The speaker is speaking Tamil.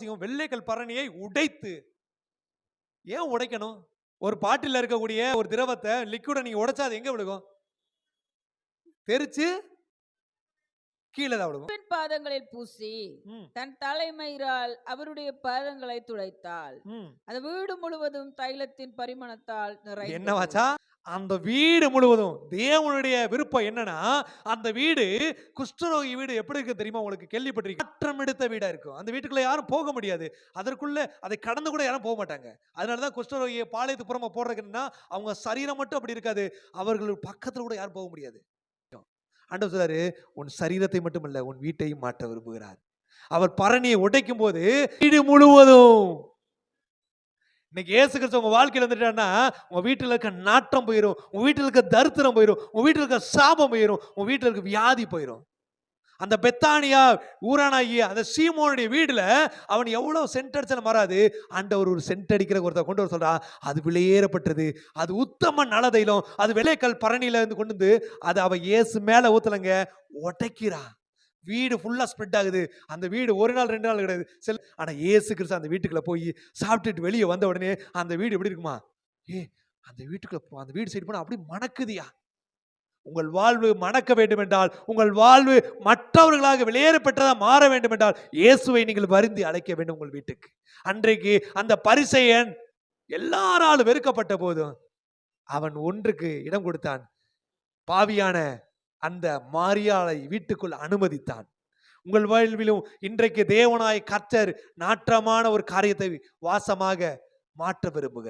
செய்யும் வெள்ளைக்கல் பரணியை உடைத்து ஏன் உடைக்கணும்? ஒரு பாட்டில் இருக்கக்கூடிய ஒரு திரவத்தை லிக்விடை நீங்க உடைச்சா அது எங்க விழுகும்? தெரிச்சு கீழே தான் விழுகும். பாதங்களில் பூசி தன் தலைமயிரால் அவருடைய பாதங்களை துடைத்தாள். ம். அந்த வீடு முழுவதும் தைலத்தின் பரிமளத்தால் நிறைந்தது. என்னவாச்சா? அந்த வீடு முழுவதும் தேவனுடைய விருப்பம் என்னன்னா அந்த வீடு குஷ்டரோகி வீடு எப்படி இருக்கு தெரியுமா உங்களுக்கு கேள்விப்பட்டிருக்கு மாற்றம் எடுத்த வீடா இருக்கும். அந்த வீட்டுக்குள்ள யாரும் போக முடியாது. அதற்குள்ள அதை கடந்து கூட யாரும் போக மாட்டாங்க. அதனாலதான் குஷ்டரோகியை பாளையத்து புறமா போடுறதுன்னா அவங்க சரீரம் மட்டும் அப்படி இருக்காது. அவர்கள் பக்கத்துல கூட யாரும் போக முடியாது. ஆண்டவர் சொல்றாரு உன் சரீரத்தை மட்டும் இல்ல உன் வீட்டையும் மாற்ற விரும்புகிறார். அவர் பரணியை உடைக்கும் போது வீடு முழுவதும் இன்னைக்கு ஏசு கிறிஸ்து உங்கள் வாழ்க்கையில வந்துட்டான்னா உங்கள் வீட்டில் இருக்க நாட்டம் போயிடும் உங்கள் வீட்டில் இருக்க தரித்திரம் போயிடும் உங்கள் வீட்டில் இருக்க சாபம் போயிடும் உங்கள் வீட்டில் இருக்க வியாதி போயிடும் அந்த பெத்தானியா ஊரானாகி அந்த சீமோனுடைய வீட்டில் அவன் எவ்வளோ சென்ட் அடிச்சாலும் மாறாது ஆண்டவர் ஒரு சென்ட் அடிக்கிற ஒருத்தர் கொண்டு வர சொல்றா அது விலையேறப்பட்டது அது உத்தம நலதையிலும் அது விலைக்கல் பரணியில இருந்து கொண்டு வந்து அதை அவள் ஏசு மேலே ஊற்றலைங்க உடைக்கிறான். வீடு ஃபுல்லாக ஸ்ப்ரெட் ஆகுது. அந்த வீடு ஒரு நாள் ரெண்டு நாள் கிடையாது. சில ஆனால் ஏசு கிறிஸ்து அந்த வீட்டுக்குள்ளே போய் சாப்பிட்டுட்டு வெளியே வந்த உடனே அந்த வீடு எப்படி இருக்குமா? ஏ அந்த வீட்டுக்குள்ளே போ- அந்த வீடு சைடு போனால் அப்படி மணக்குதியா. உங்கள் வாழ்வு மணக்க வேண்டும் என்றால் உங்கள் வாழ்வு மற்றவர்களாக வெளியேறப்பட்டதாக மாற வேண்டும் என்றால் இயேசுவை நீங்கள் வருந்தி அழைக்க வேண்டும் உங்கள் வீட்டுக்கு. அன்றைக்கு அந்த பரிசையன் எல்லாராலும் வெறுக்கப்பட்ட போதும் அவன் ஒன்றுக்கு இடம் கொடுத்தான். பாவியான அந்த மாரியாளை வீட்டுக்குள் அனுமதித்தான். உங்கள் வாழ்விலும் இன்றைக்கு தேவனாய் கர்த்தர் நாற்றமான ஒரு காரியத்தை வாசமாக மாற்ற விரும்புகிறார்.